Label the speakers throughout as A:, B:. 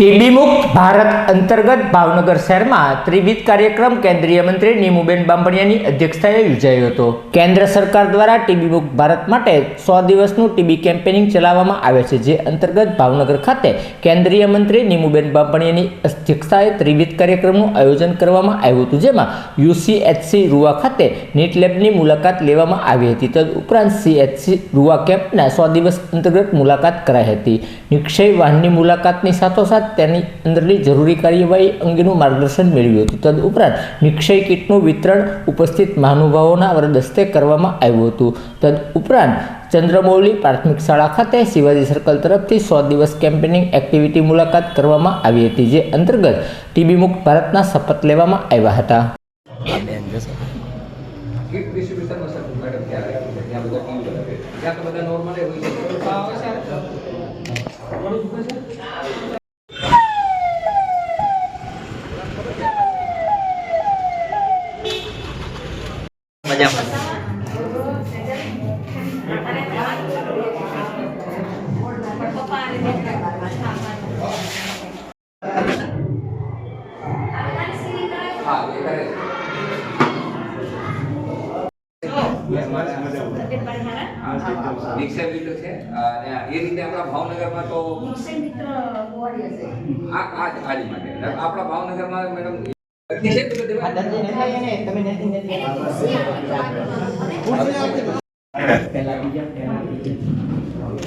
A: TB મુક્ત ભારત અંતર્ગત ભાવનગર શહેરમાં ત્રિવિધ કાર્યક્રમ કેન્દ્રીય મંત્રી નીમુબેન બાંભણિયાની અધ્યક્ષતાએ યોજાયો હતો. કેન્દ્ર સરકાર દ્વારા ટીબી મુક્ત ભારત માટે સો દિવસનું ટીબી કેમ્પેનિંગ ચલાવવામાં આવે છે, જે અંતર્ગત ભાવનગર ખાતે કેન્દ્રીય મંત્રી નીમુબેન બાંભણિયાની અધ્યક્ષતાએ ત્રિવિધ કાર્યક્રમનું આયોજન કરવામાં આવ્યું હતું, જેમાં યુસીએચસી રૂવા ખાતે નીટ લેબની મુલાકાત લેવામાં આવી હતી. તદ ઉપરાંત સીએચસી રૂવા કેમ્પના સો દિવસ અંતર્ગત મુલાકાત કરાઈ હતી. નિક્ષય વાહનની મુલાકાતની સાથોસાથ તેની અંદરની જરૂરી કાર્યવાહી અંગેનું માર્ગદર્શન મેળવ્યું હતું. તદ ઉપરાંત નિક્ષય કીટનું વિતરણ ઉપસ્થિત મહાનુભાવોના વરદસ્તે કરવામાં આવ્યું હતું. તદ ઉપરાંત ચંદ્રમૌલી પ્રાથમિક શાળા ખાતે શિવાજી સર્કલ તરફથી સો દિવસ કેમ્પેનિંગ એક્ટિવિટી મુલાકાત કરવામાં આવી હતી, જે અંતર્ગત ટીબી મુક્ત ભારતના શપથ લેવામાં આવ્યા હતા.
B: કીટ ડિસ્ટ્રીબ્યુશનમાં સર, મેડમ, ત્યાં બધા ટીમ ત્યાં તો બધા નોર્મલ હોય છે હા એ કરે છે રિક્ષા લીધું છે અને એ રીતે આપણા ભાવનગરમાં તો આ આ જ આજ માટે એટલે આપણા ભાવનગરમાં મેડમ છે?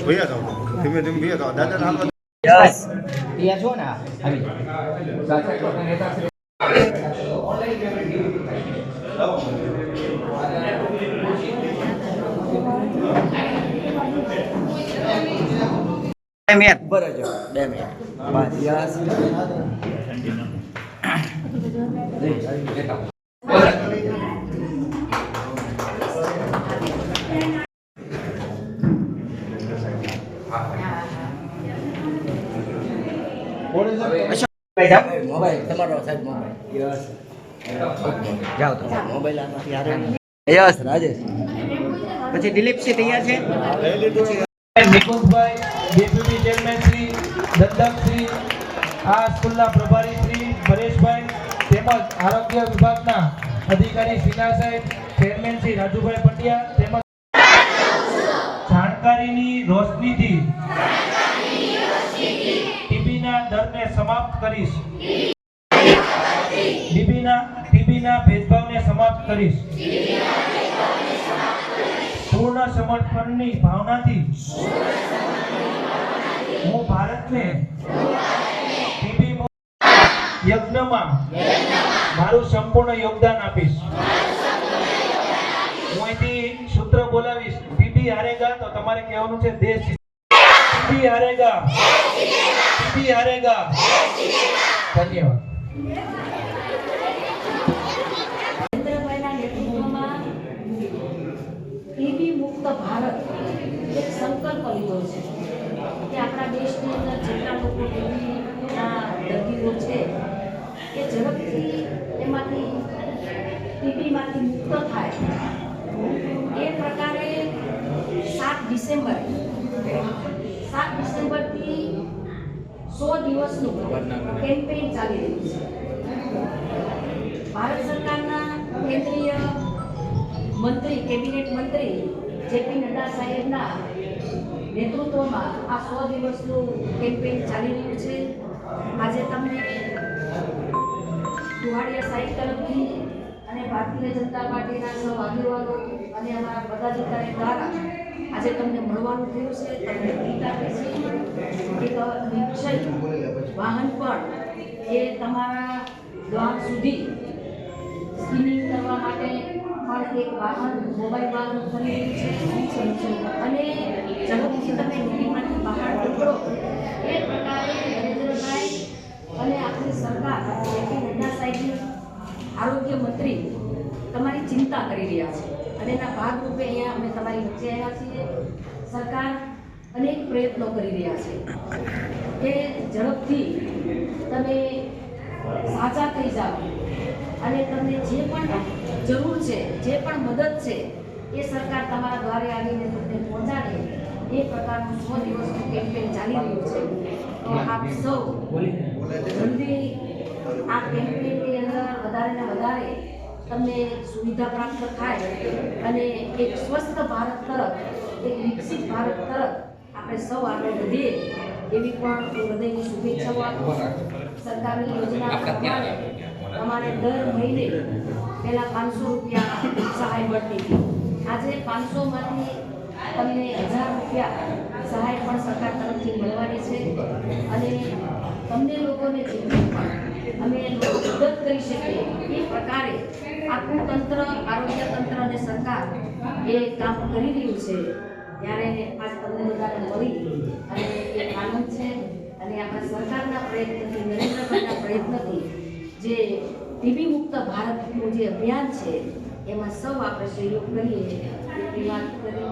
C: ભૈયા જાઓ ધીમે યસ ભૈયા જાઓ દાદા હાલો
B: સાચા ચોથા નેતા છે. નેતા.
D: યસ રાજેશ. પછી દિલીપસિંહ તૈયાર છે
E: નિકુંજભાઈ ડેપ્યુટી ચેરમેન શ્રી દત્તકશ્રી આ સ્કૂલના પ્રભારી શ્રી પરેશભાઈ તેમજ આરોગ્ય વિભાગના અધિકારી શ્રીના સાહેબ ચેરમેન શ્રી રાજુભાઈ પંડ્યા તેમજ જાણકારીની રોશનીથી ટીબીના દરને સમાપ્ત કરીશ. ટીબીના ટીબીના ભેદભાવને સમાપ્ત કરીશ. પૂર્ણ સમર્પણની ભાવનાથી હું ભારતને યજ્ઞમાં મારું સંપૂર્ણ યોગદાન આપીશ. હું અહીંથી સૂત્ર બોલાવીશ. બીબી હારેગા, તો તમારે કહેવાનું છે દેશ બીબી હારેગા. બીબી હારેગા. ધન્યવાદ
F: નરેન્દ્રભાઈના નેતૃત્વમાં ટીબી મુક્ત ભારત એક સંકલ્પ લીધો છે કે આપણા દેશની અંદર જેટલા લોકો ટીબીના દર્દીઓ છે એ ઝડપથી એમાંથી ટીબીમાંથી મુક્ત થાય. એ પ્રકારે સાત ડિસેમ્બર. સાત ડિસેમ્બરથી સો દિવસનું કેમ્પેઇન ચાલી રહ્યું છે. ભારત સરકારના કેન્દ્રીય મંત્રી, કેબિનેટ મંત્રી જેપી નડ્ડા સાહેબના નેતૃત્વમાં આ સો દિવસનું કેમ્પેઇન ચાલી રહ્યું છે. આજે તમને કુહાડિયા સાહેબ તરફથી અને ભારતીય જનતા પાર્ટીના સૌ આગેવાનો અને અમારા પદાધિકારી દ્વારા આજે તમને મળવાનું થયું છે, તમને કીટ આપી નિશ્ચય વાહન પણ એ તમારા દ્વાર સુધી સ્કિનિંગ કરવા માટે પણ એક વાહન, મોબાઈલ વાહન ખરીદ્યું છે. અને ઝડપથી તમે નદીમાંથી બહાર નીકળો એ પ્રકારે નરેન્દ્રભાઈ અને આપણી સરકાર જેપી નડ્ડા સાહેબની આરોગ્ય મંત્રી તમારી ચિંતા કરી રહ્યા છે. અને એના ભાગરૂપે અહીંયા અમે તમારી વચ્ચે આવ્યા છીએ. સરકાર અનેક પ્રયત્નો કરી રહ્યા છે. કે ઝડપથી તમે સાચા થઈ જાઓ. અને તમને જે પણ જરૂર છે જે પણ મદદ છે એ સરકાર તમારા દ્વારે આવીને તમને પહોંચાડે. એ પ્રકારનું સો દિવસનું કેમ્પેન ચાલી રહ્યું છે. તો આપ સૌ જલ્દી આ કેમ્પેનની અંદર વધારે વધારે તમને સુવિધા પ્રાપ્ત થાય અને એક સ્વસ્થ ભારત તરફ, એક વિકસિત ભારત તરફ આપણે સૌ આગળ વધીએ, એવી પણ હૃદયની શુભેચ્છાઓ આપું સરકારની યોજના પ્રમાણે તમારે દર મહિને પહેલાં પાંચસો રૂપિયા સહાય મળતી આજે પાંચસોમાંથી તમને હજાર રૂપિયા સહાય પણ સરકાર તરફથી મળવાની છે. અને તમને લોકોને જેટલી પણ અમે મદદ કરી શકીએ. એ પ્રકારે આખું તંત્ર આરોગ્ય તંત્ર અને સરકાર એ કામ કરી રહ્યું છે. ત્યારે આજ તમને બધાને મળી અને એ આનંદ છે અને આપણા સરકારના પ્રયત્નથી નરેન્દ્રભાઈના પ્રયત્નથી જે ટીબી મુક્ત ભારતનું જે અભિયાન છે, એમાં સૌ આપણે સહયોગ કરીએ. એટલી વાત કરી